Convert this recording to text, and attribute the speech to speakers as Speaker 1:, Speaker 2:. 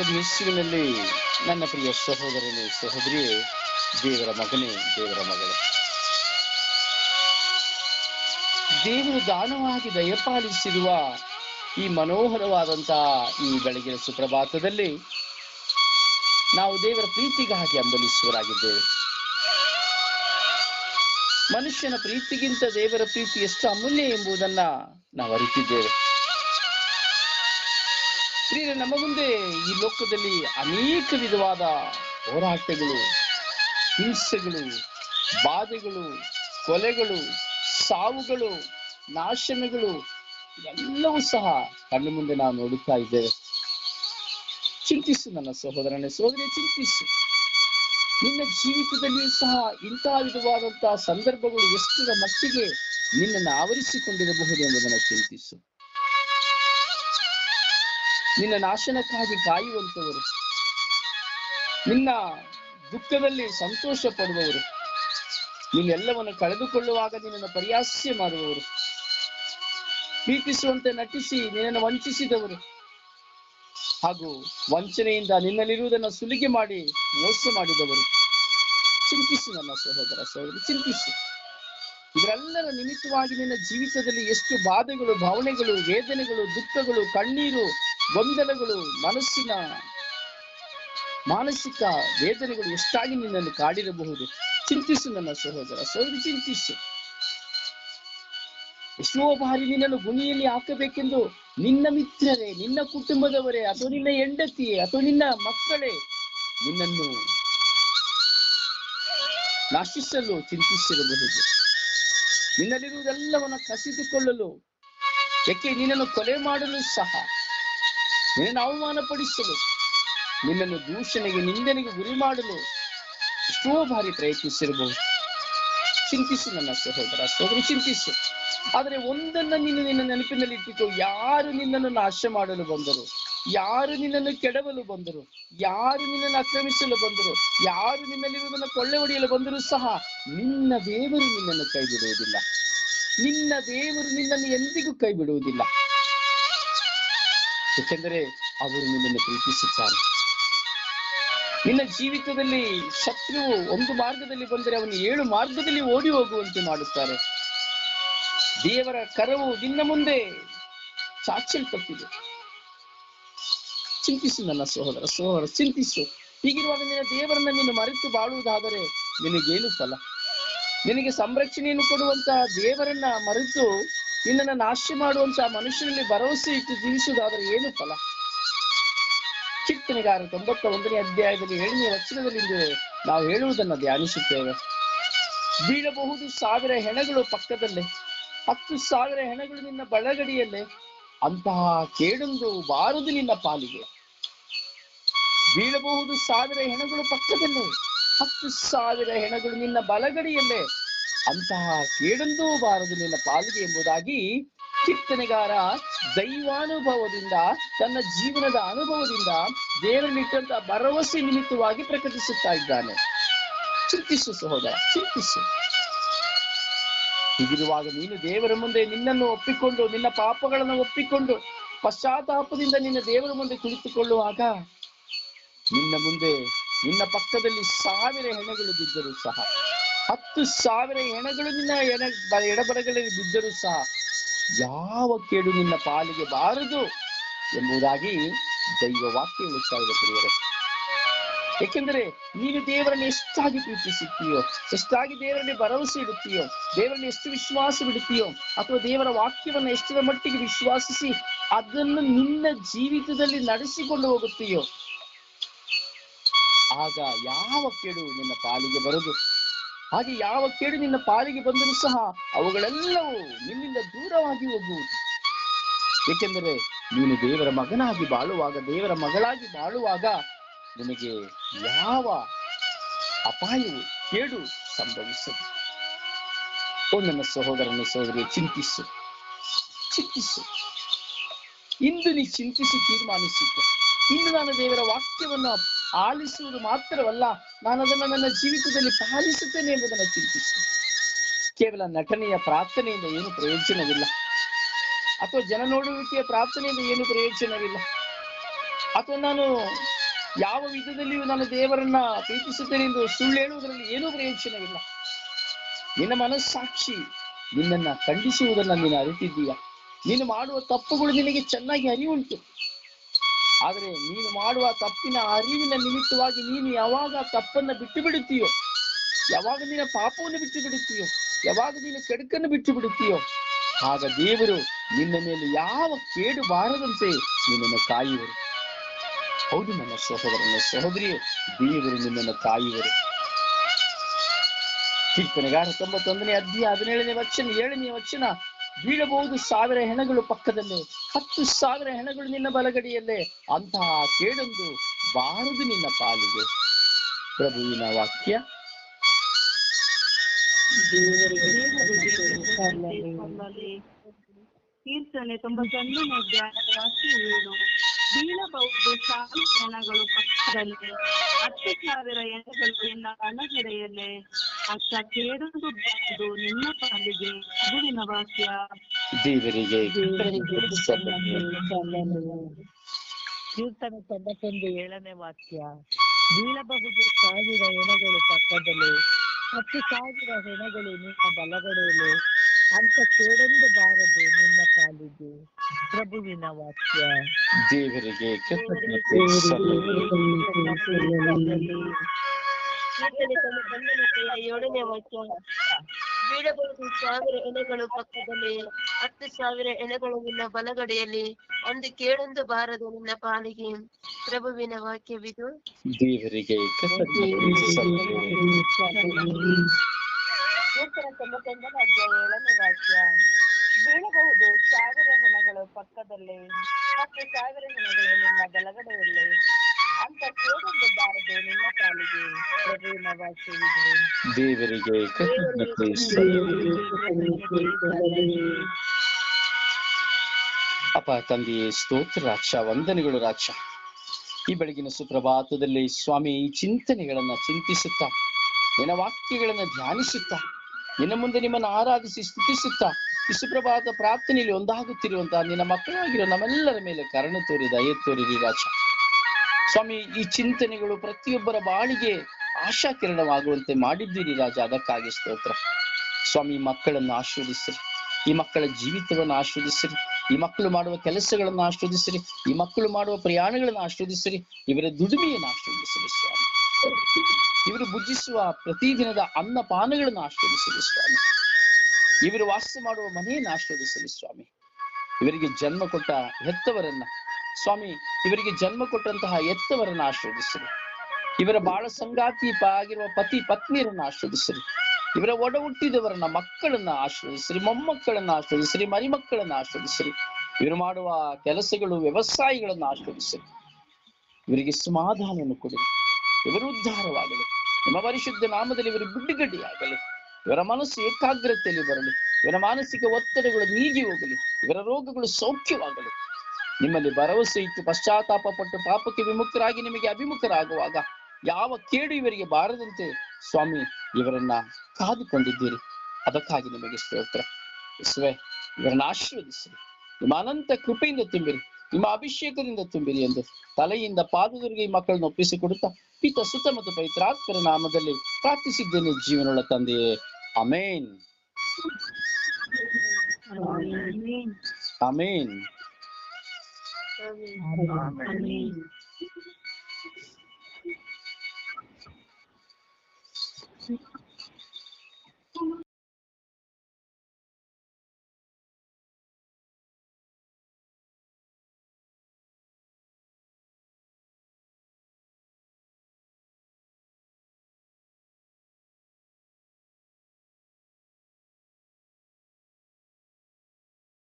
Speaker 1: ಯೇಸುವಿನಲ್ಲಿ ನನ್ನ ಪ್ರಿಯ ಸಹೋದರನೇ, ಸಹೋದರಿಯೇ, ದೇವರ ಮಗನೇ, ದೇವರ ಮಗಳೇ. ದೇವರು ದಾನವಾಗಿ ದಯಪಾಲಿಸಿರುವ ಈ ಮನೋಹರವಾದಂತಹ ಈ ಬೆಳಗಿನ ಸುಪ್ರಭಾತದಲ್ಲಿ ನಾವು ದೇವರ ಪ್ರೀತಿಗಾಗಿ ಅಂಬಲಿಸುವರಾಗಿದ್ದೇವೆ. ಮನುಷ್ಯನ ಪ್ರೀತಿಗಿಂತ ದೇವರ ಪ್ರೀತಿ ಎಷ್ಟು ಅಮೂಲ್ಯ ಎಂಬುದನ್ನ ನಾವು ಅರಿತಿದ್ದೇವೆ. ಪ್ರಿಯರೇ ನಮ್ಮ ಮುಂದೆ ಈ ಲೋಕದಲ್ಲಿ ಅನೇಕ ವಿಧವಾದ ಹೋರಾಟಗಳು, ಹಿಂಸೆಗಳು, ಬಾಧೆಗಳು, ಕೊಲೆಗಳು, ಸಾವುಗಳು, ನಾಶನಗಳು, ಎಲ್ಲವೂ ಸಹ ಕಣ್ಣು ಮುಂದೆ ನಾವು ನೋಡುತ್ತಾ ಇದ್ದೇವೆ. ಚಿಂತಿಸು ನನ್ನ ಸಹೋದರನೇ, ಸಹೋದರಿ, ಚಿಂತಿಸು. ನಿನ್ನ ಜೀವಿತದಲ್ಲಿಯೂ ಸಹ ಇಂತಹ ವಿಧವಾದಂತಹ ಸಂದರ್ಭಗಳು ಎಷ್ಟರ ಮಟ್ಟಿಗೆ ನಿನ್ನನ್ನು ಆವರಿಸಿಕೊಂಡಿರಬಹುದು ಎಂಬುದನ್ನು ಚಿಂತಿಸು. ನಿನ್ನ ನಾಶನಕ್ಕಾಗಿ ಕಾಯುವಂತವರು ನಿನ್ನ ದುಃಖದಲ್ಲಿ ಸಂತೋಷ ಪಡುವವರು ನಿನ್ನೆಲ್ಲವನ್ನು ಕಳೆದುಕೊಳ್ಳುವಾಗ ನಿನ್ನನ್ನು ಪರಿಹಾಸ್ಯ ಮಾಡುವವರು. ಪ್ರೀತಿಸುವಂತೆ ನಟಿಸಿ ನಿನ್ನನ್ನು ವಂಚಿಸಿದವರು. ಹಾಗೂ ವಂಚನೆಯಿಂದ ನಿನ್ನಲ್ಲಿರುವುದನ್ನು ಸುಲಿಗೆ ಮಾಡಿ ಮೋಸ ಮಾಡಿದವರು. ಚಿಂತಿಸು ನನ್ನ ಸಹೋದರ ಸಹೋದರಿ, ಚಿಂತಿಸು. ಇವರೆಲ್ಲರ ನಿಮಿತ್ತವಾಗಿ ನಿನ್ನ ಜೀವಿತದಲ್ಲಿ ಎಷ್ಟು ಬಾಧೆಗಳು, ಭಾವನೆಗಳು, ವೇದನೆಗಳು, ದುಃಖಗಳು, ಕಣ್ಣೀರು ಗೊಂದಲಗಳು, ಮನಸ್ಸಿನ ಮಾನಸಿಕ ವೇದನೆಗಳು ಎಷ್ಟಾಗಿ ನಿನ್ನನ್ನು ಕಾಡಿರಬಹುದು? ಚಿಂತಿಸು ನನ್ನ ಸಹೋದರ ಸಹೋದರಿ ಚಿಂತಿಸು. ಎಷ್ಟೋ ಬಾರಿ ನಿನ್ನನ್ನು ಗುಣಿಯಲ್ಲಿ ಹಾಕಬೇಕೆಂದು ನಿನ್ನ ಮಿತ್ರರೇ, ನಿನ್ನ ಕುಟುಂಬದವರೇ, ಅಥವಾ ನಿನ್ನ ಹೆಂಡತಿಯೇ, ಅಥವಾ ನಿನ್ನ ಮಕ್ಕಳೇ, ನಿನ್ನನ್ನು ನಾಶಿಸಲು ಚಿಂತಿಸಿರಬಹುದು. ನಿನ್ನಲ್ಲಿರುವುದೆಲ್ಲವನ್ನು ಕಸಿದುಕೊಳ್ಳಲು ಯಾಕೆ ನಿನ್ನನ್ನು ಕೊಲೆ ಮಾಡಲು ಸಹ ನಿನ್ನನ್ನು ಅವಮಾನಪಡಿಸಲು, ನಿನ್ನನ್ನು ದೂಷಣೆಗೆ, ನಿಂದನೆಗೆ ಗುರಿ ಮಾಡಲು ಎಷ್ಟೋ ಬಾರಿ ಪ್ರಯತ್ನಿಸಿರಬಹುದು. ಚಿಂತಿಸು ನನ್ನ ಸಹೋದರ ಸಹೋದರಿ, ಚಿಂತಿಸು. ಆದರೆ ಒಂದನ್ನ ನೀನು ನಿನ್ನ ನೆನಪಿನಲ್ಲಿ ಇಟ್ಟಿತು ಯಾರು ನಿನ್ನನ್ನು ನಾಶ ಮಾಡಲು ಬಂದರು, ಯಾರು ನಿನ್ನನ್ನು ಕೆಡವಲು ಬಂದರು, ಯಾರು ನಿನ್ನನ್ನು ಆಕ್ರಮಿಸಲು ಬಂದರು, ಯಾರು ನಿನ್ನಲ್ಲಿರುವುದನ್ನು ಕೊಳ್ಳೆ ಹೊಡೆಯಲು ಬಂದರೂ ಸಹ ನಿನ್ನ ದೇವರು ನಿನ್ನನ್ನು ಕೈ ಬಿಡುವುದಿಲ್ಲ ನಿನ್ನ ದೇವರು ನಿನ್ನನ್ನು ಎಂದಿಗೂ ಕೈ ಬಿಡುವುದಿಲ್ಲ ಏಕೆಂದರೆ ಅವರು ನಿಮ್ಮನ್ನು ಪ್ರೀತಿಸುತ್ತಾರೆ. ನಿನ್ನ ಜೀವಿತದಲ್ಲಿ ಶತ್ರುವು ಒಂದು ಮಾರ್ಗದಲ್ಲಿ ಬಂದರೆ ಅವನು ಏಳು ಮಾರ್ಗದಲ್ಲಿ ಓಡಿ ಹೋಗುವಂತೆ ಮಾಡುತ್ತಾರೆ. ದೇವರ ಕರವು ನಿನ್ನ ಮುಂದೆ ಚಾಚಲ್ಪಟ್ಟಿದೆ. ಚಿಂತಿಸು ನನ್ನ ಸಹೋದರ ಸಹೋದರ, ಚಿಂತಿಸು. ಹೀಗಿರುವಾಗ ನಿನ್ನ ದೇವರನ್ನ ನೀನು ಮರೆತು ಬಾಳುವುದಾದರೆ ನಿನಗೇನು ಫಲ? ನಿನಗೆ ಸಂರಕ್ಷಣೆಯನ್ನು ಕೊಡುವಂತಹ ದೇವರನ್ನ ಮರೆತು ನಿನ್ನನ್ನು ನಾಶ ಮಾಡುವಂತಹ ಮನುಷ್ಯನಲ್ಲಿ ಭರವಸೆ ಇಟ್ಟು ಜೀವಿಸುವುದಾದ್ರೆ ಏನು ಫಲ? ಕೀರ್ತನೆಗಾರ ತೊಂಬತ್ತ ಒಂದನೇ ಅಧ್ಯಾಯದಲ್ಲಿ ಏಳನೇ ವಚನದಲ್ಲಿ ಇಂದು ನಾವು ಹೇಳುವುದನ್ನು ಧ್ಯಾನಿಸುತ್ತೇವೆ. ಬೀಳಬಹುದು ಸಾವಿರ ಹೆಣಗಳು ಪಕ್ಕದಲ್ಲೇ. ಹತ್ತು ಸಾವಿರ ಹೆಣಗಳು ನಿನ್ನ ಬಳಗಡಿಯಲ್ಲೇ ಅಂತಹ ಕೇಡೊಂದು ಬಾರದು ನಿನ್ನ ಪಾಲಿಗೆ. ಬೀಳಬಹುದು ಸಾವಿರ ಹೆಣಗಳು ಪಕ್ಕದಲ್ಲೇ. ಹತ್ತು ಸಾವಿರ ಹೆಣಗಳು ನಿನ್ನ ಬಲಗಡಿಯಲ್ಲೇ. ಅಂತಹ ಕೇಡೊಂದು ಬಾರದು ನಿನ್ನ ಪಾಲಿಗೆ ಎಂಬುದಾಗಿ ಕೀರ್ತನೆಗಾರ ದೈವಾನುಭವದಿಂದ, ತನ್ನ ಜೀವನದ ಅನುಭವದಿಂದ ದೇವರಲ್ಲಿಟ್ಟಂತಹ ಭರವಸೆ ನಿಮಿತ್ತವಾಗಿ ಪ್ರಕಟಿಸುತ್ತಾ ಇದ್ದಾನೆ. ಚಿಂತಿಸು ಸಹೋದರ, ಚಿಂತಿಸು. ಹೀಗಿರುವಾಗ ನೀನು ದೇವರ ಮುಂದೆ ನಿನ್ನನ್ನು ಒಪ್ಪಿಕೊಂಡು, ನಿನ್ನ ಪಾಪಗಳನ್ನು ಒಪ್ಪಿಕೊಂಡು, ಪಶ್ಚಾತ್ತಾಪದಿಂದ ನಿನ್ನ ದೇವರ ಮುಂದೆ ಕುಳಿತುಕೊಳ್ಳುವಾಗ ನಿನ್ನ ಮುಂದೆ, ನಿನ್ನ ಪಕ್ಕದಲ್ಲಿ ಸಾವಿರ ಹೆಣಗಳು ಬಿದ್ದರೂ ಸಹ ಹತ್ತು ಸಾವಿರ ಹೆಣಗಳು ನಿನ್ನ ಎಣ ಎಡಬಡಗಳಲ್ಲಿ ಬಿದ್ದರೂ ಸಹ ಯಾವ ಕೇಡು ನಿನ್ನ ಪಾಲಿಗೆ ಬಾರದು ಎಂಬುದಾಗಿ ದೈವ ವಾಕ್ಯ ಹೇಳುತ್ತಾ ಇದೆ ಪ್ರಿಯರೇ ಏಕೆಂದರೆ ನೀನು ದೇವರನ್ನು ಎಷ್ಟಾಗಿ ಪ್ರೀತಿಸುತ್ತೀಯೋ, ಎಷ್ಟಾಗಿ ದೇವರಲ್ಲಿ ಭರವಸೆ ಇಡುತ್ತೀಯೋ ದೇವರಲ್ಲಿ ಎಷ್ಟು ವಿಶ್ವಾಸ ಬಿಡುತ್ತೀಯೋ, ಅಥವಾ ದೇವರ ವಾಕ್ಯವನ್ನು ಎಷ್ಟರ ಮಟ್ಟಿಗೆ ವಿಶ್ವಾಸಿಸಿ ಅದನ್ನು ನಿನ್ನ ಜೀವಿತದಲ್ಲಿ ನಡೆಸಿಕೊಂಡು ಹೋಗುತ್ತೀಯೋ, ಆಗ ಯಾವ ಕೇಡು ನಿನ್ನ ಪಾಲಿಗೆ ಬರದು ಹಾಗೆ ಯಾವ ಕೇಡು ನಿನ್ನ ಪಾಲಿಗೆ ಬಂದರೂ ಸಹ ಅವುಗಳೆಲ್ಲವೂ ನಿನ್ನಿಂದ ದೂರವಾಗಿ ಹೋಗುವುದು. ಏಕೆಂದರೆ ನೀನು ದೇವರ ಮಗನಾಗಿ ಬಾಳುವಾಗ, ದೇವರ ಮಗಳಾಗಿ ಬಾಳುವಾಗ ನಿನಗೆ ಯಾವ ಅಪಾಯವು, ಕೇಡು ಸಂಭವಿಸದು. ಓ ನನ್ನ ಸಹೋದರನ ಸಹೋದರಿ ಚಿಂತಿಸು ಚಿಂತಿಸು. ಇಂದು ನೀ ಚಿಂತಿಸಿ ತೀರ್ಮಾನಿಸಿತು ಇಂದು ನಾನು ದೇವರ ವಾಕ್ಯವನ್ನು ಆಲಿಸುವುದು ಮಾತ್ರವಲ್ಲ, ನಾನು ಅದನ್ನು ನನ್ನ ಜೀವಿತದಲ್ಲಿ ಪಾಲಿಸುತ್ತೇನೆ ಎಂಬುದನ್ನು ಚಿಂತಿಸಿ. ಕೇವಲ ನಟನೆಯ ಪ್ರಾರ್ಥನೆಯಿಂದ ಏನು ಪ್ರಯೋಜನವಿಲ್ಲ. ಅಥವಾ ಜನ ನೋಡುವಿಕೆಯ ಪ್ರಾರ್ಥನೆಯಿಂದ ಏನು ಪ್ರಯೋಜನವಿಲ್ಲ. ಅಥವಾ ನಾನು ಯಾವ ವಿಧದಲ್ಲಿಯೂ ನಾನು ದೇವರನ್ನ ಪ್ರೀತಿಸುತ್ತೇನೆ ಎಂದು ಸುಳ್ಳು ಹೇಳುವುದರಲ್ಲಿ ಏನೂ ಪ್ರಯೋಜನವಿಲ್ಲ. ನಿನ್ನ ಮನಸ್ಸಾಕ್ಷಿ ನಿನ್ನನ್ನ ಖಂಡಿಸುವುದನ್ನ ನೀನು ಅರಿತಿದ್ದೀಯ? ನೀನು ಮಾಡುವ ತಪ್ಪುಗಳು ನಿನಗೆ ಚೆನ್ನಾಗಿ ಅರಿವುಂಟು. ಆದರೆ ನೀನು ಮಾಡುವ ತಪ್ಪಿನ ಅರಿವಿನ ನಿಮಿತ್ತವಾಗಿ ನೀನು ಯಾವಾಗ ತಪ್ಪನ್ನು ಬಿಟ್ಟು ಬಿಡುತ್ತೀಯೋ, ಯಾವಾಗ ನೀನು ಪಾಪವನ್ನು ಬಿಟ್ಟು ಬಿಡುತ್ತೀಯೋ, ಯಾವಾಗ ನೀನು ಕೆಡುಕನ್ನು ಬಿಟ್ಟು ಬಿಡುತ್ತೀಯೋ, ಆಗ ದೇವರು ನಿನ್ನ ಮೇಲೆ ಯಾವ ಕೇಡು ಬಾರದಂತೆ ನಿನ್ನನ್ನು ಕಾಯುವರು. ಹೌದು ನನ್ನ ಸಹೋದರನ ಸಹೋದರಿಯೇ, ದೇವರು ನಿನ್ನನ್ನು ಕಾಯುವರು. ಕೀರ್ತನೆಗಾರ ತೊಂಬತ್ತೊಂದನೇ ಅಧ್ಯಾಯ ಹದಿನೇಳನೇ ವಚನ, ಏಳನೇ ವಚನ, ಬೀಳಬಹುದು ಸಾವಿರ ಹೆಣಗಳು ಪಕ್ಕದಲ್ಲೇ. ಹತ್ತು ಸಾವಿರ ಹೆಣಗಳು ನಿನ್ನ ಬಲಗಡೆಯಲ್ಲೇ. ಅಂತಹ ಕೇಡೊಂದು ಬಾರದು ನಿನ್ನ ಪಾಲಿಗೆ. ಪ್ರಭುವಿನ ವಾಕ್ಯ.
Speaker 2: ಕೀರ್ತನೆ ತೊಂಬತ್ತೊಂದನೇ ಅಧ್ಯಾಯದ ವಾಕ್ಯ ಏಳು ಬೀಳಬಹುದು ಸಾವಿರ ಜನಗಳು ಪಕ್ಕದಲ್ಲಿ. ಹತ್ತು ಸಾವಿರ ಎಣೆಗಳು ನಿನ್ನ ಬಲಗಡೆಯಲ್ಲೇ ಅಷ್ಟ ಬಾರದು ನಿನ್ನ ಪಾಲಿಗೆ. ಗುರುವಿನ ವಾಕ್ಯ.
Speaker 1: ದೇವರಿಗೆ
Speaker 3: ಕೀರ್ತನೆ ತೊಂಬತ್ತೊಂದು ಏಳನೇ ವಾಕ್ಯ. ಬೀಳಬಹುದು ಸಾವಿರ ಹೆಣಗಳು ಪಕ್ಕದಲ್ಲಿ ಹತ್ತು ಸಾವಿರ ಹೆಣಗಳು ನಿಮ್ಮ ಬಲಗಡೆಯಲ್ಲಿ. ಅಂತ ಕೇಳೊಂದು ಬಾರದು ನಿಮ್ಮ ಕಾಲಿಗೆ. ಪ್ರಭುವಿನ ವಾಕ್ಯ.
Speaker 1: ದೇವರಿಗೆ
Speaker 4: ಏಳನೇ ವಾಕ್ಯ. ಬೀಳಬಹುದು ಸಾವಿರ ಎಲೆಗಳು ಪಕ್ಕದಲ್ಲಿ ಹತ್ತು ಸಾವಿರ ಎಲೆಗಳು ನಿನ್ನ ಬಲಗಡೆಯಲ್ಲಿ ಒಂದು ಕೇಳೊಂದು ಬಾರದು ನಿನ್ನ ಪಾಲಿಗೆ. ಪ್ರಭುವಿನ ವಾಕ್ಯವಿದು.
Speaker 1: ದೇವರಿಗೆ
Speaker 2: ತೊಂಬತ್ತೊಂದನೇ ಅಧ್ಯಾಯ ಏಳನೇ ವಾಕ್ಯ. ಬೀಳಬಹುದು ಸಾವಿರ ಹೆಣಗಳು ಪಕ್ಕದಲ್ಲಿ ಹತ್ತು ಸಾವಿರ ಹೆಣಗಳು ನಿನ್ನ ಬಲಗಡೆಯಲ್ಲಿ. ಅಂತ ಕೇಳೊಂದು ಬಾರದು ನಿನ್ನ ಪಾಲಿಗೆ.
Speaker 1: ದೇವರಿಗೆ ಸಲ್ಲಲಿ. ಅಪ್ಪ ತಂದೆಯೇ ಸ್ತೋತ್ರ ರಾಕ್ಷ ವಂದನೆಗಳು ರಾಕ್ಷ. ಈ ಬೆಳಗಿನ ಸುಪ್ರಭಾತದಲ್ಲಿ ಸ್ವಾಮಿ ಈ ಚಿಂತನೆಗಳನ್ನ ಚಿಂತಿಸುತ್ತಾ ನಿನ್ನ ವಾಕ್ಯಗಳನ್ನ ಧ್ಯಾನಿಸುತ್ತ ನಿನ್ನ ಮುಂದೆ ನಿಮ್ಮನ್ನು ಆರಾಧಿಸಿ ಸ್ತುತಿಸುತ್ತಾ ಈ ಸುಪ್ರಭಾತ ಪ್ರಾರ್ಥನೆಯಲ್ಲಿ ಒಂದಾಗುತ್ತಿರುವಂತಹ ನಿನ್ನ ಮಕ್ಕಳಾಗಿರೋ ನಮ್ಮೆಲ್ಲರ ಮೇಲೆ ಕರುಣೆ ತೋರಿ ದಯೆ ತೋರಿರಿ ರಾಜ ಸ್ವಾಮಿ ಈ ಚಿಂತನೆಗಳು ಪ್ರತಿಯೊಬ್ಬರ ಬಾಳಿಗೆ ಆಶಾ ಕಿರಣವಾಗುವಂತೆ ಮಾಡಿದ್ದೀರಿ ರಾಜ, ಅದಕ್ಕಾಗಿ ಸ್ತೋತ್ರ. ಸ್ವಾಮಿ ಮಕ್ಕಳನ್ನು ಆಶೀರ್ವದಿಸಿರಿ. ಈ ಮಕ್ಕಳ ಜೀವಿತವನ್ನು ಆಶೀರ್ವದಿಸಿರಿ. ಈ ಮಕ್ಕಳು ಮಾಡುವ ಕೆಲಸಗಳನ್ನು ಆಶೀರ್ವದಿಸಿರಿ. ಈ ಮಕ್ಕಳು ಮಾಡುವ ಪ್ರಯಾಣಗಳನ್ನು ಆಶೀರ್ವದಿಸಿರಿ. ಇವರ ದುಡಿಮೆಯನ್ನು ಆಶೀರ್ವದಿಸಿರಿ ಸ್ವಾಮಿ. ಇವರು ಭುಜಿಸುವ ಪ್ರತಿದಿನದ ಅನ್ನಪಾನಗಳನ್ನು ಆಶೀರ್ವದಿಸಿರಿ ಸ್ವಾಮಿ. ಇವರು ವಾಸ ಮಾಡುವ ಮನೆಯನ್ನು ಆಶೀರ್ವದಿಸಲಿ ಸ್ವಾಮಿ. ಇವರಿಗೆ ಜನ್ಮ ಕೊಟ್ಟ ಹೆತ್ತವರನ್ನ, ಸ್ವಾಮಿ, ಇವರಿಗೆ ಜನ್ಮ ಕೊಟ್ಟಂತಹ ಎತ್ತವರನ್ನ ಆಶೀರ್ವದಿಸಿರಿ. ಇವರ ಬಾಳ ಸಂಗಾತಿ ಆಗಿರುವ ಪತಿ ಪತ್ನಿಯರನ್ನ ಆಶ್ರದಿಸ್ರಿ ಇವರ ಒಡ ಹುಟ್ಟಿದವರನ್ನ ಮಕ್ಕಳನ್ನ ಆಶೀರ್ವದಿಸಿರಿ, ಮೊಮ್ಮಕ್ಕಳನ್ನ ಮರಿ ಮರಿಮಕ್ಕಳನ್ನ ಆಶೀರ್ವದಿಸಿರಿ. ಇವರು ಮಾಡುವ ಕೆಲಸಗಳು, ವ್ಯವಸಾಯಿಗಳನ್ನ ಆಶೀರ್ವದಿಸಿರಿ. ಇವರಿಗೆ ಸಮಾಧಾನವನ್ನು ಕೊಡಿ. ಇವರು ಉದ್ಧಾರವಾಗಲಿ. ನಿಮ್ಮ ಪರಿಶುದ್ಧ ನಾಮದಲ್ಲಿ ಇವರು ಬಿಡುಗಡೆಯಾಗಲಿ. ಇವರ ಮನಸ್ಸು ಏಕಾಗ್ರತೆಯಲ್ಲಿ ಬರಲಿ. ಇವರ ಮಾನಸಿಕ ಒತ್ತಡಗಳು ನೀಗಿ ಹೋಗಲಿ. ಇವರ ರೋಗಗಳು ಸೌಖ್ಯವಾಗಲಿ. ನಿಮ್ಮಲ್ಲಿ ಭರವಸೆ ಇಟ್ಟು ಪಶ್ಚಾತ್ತಾಪ ಪಟ್ಟು ಪಾಪಕ್ಕೆ ವಿಮುಖರಾಗಿ ನಿಮಗೆ ಅಭಿಮುಖರಾಗುವಾಗ ಯಾವ ಕೇಡು ಇವರಿಗೆ ಬಾರದಂತೆ ಸ್ವಾಮಿ ಇವರನ್ನ ಕಾದುಕೊಂಡಿದ್ದೀರಿ. ಅದಕ್ಕಾಗಿ ನಿಮಗೆ ಸ್ತೋತ್ರ. ಯೇಸುವೆ ಇವರನ್ನ ಆಶೀರ್ವದಿಸಿರಿ. ನಿಮ್ಮ ಅನಂತ ಕೃಪೆಯಿಂದ ತುಂಬಿರಿ. ನಿಮ್ಮ ಅಭಿಷೇಕದಿಂದ ತುಂಬಿರಿ ಎಂದು ತಲೆಯಿಂದ ಪಾದದವರೆಗೆ ಈ ಮಕ್ಕಳನ್ನು ಒಪ್ಪಿಸಿಕೊಡುತ್ತಾ ಪಿತ ಸುತ್ತ ಮತ್ತು ಪವಿತ್ರಾತ್ಮರ ನಾಮದಲ್ಲಿ ಪ್ರಾರ್ಥಿಸಿದ್ದೇನೆ ಜೀವನೊಳ ತಂದೆಯೇ. Amen amen.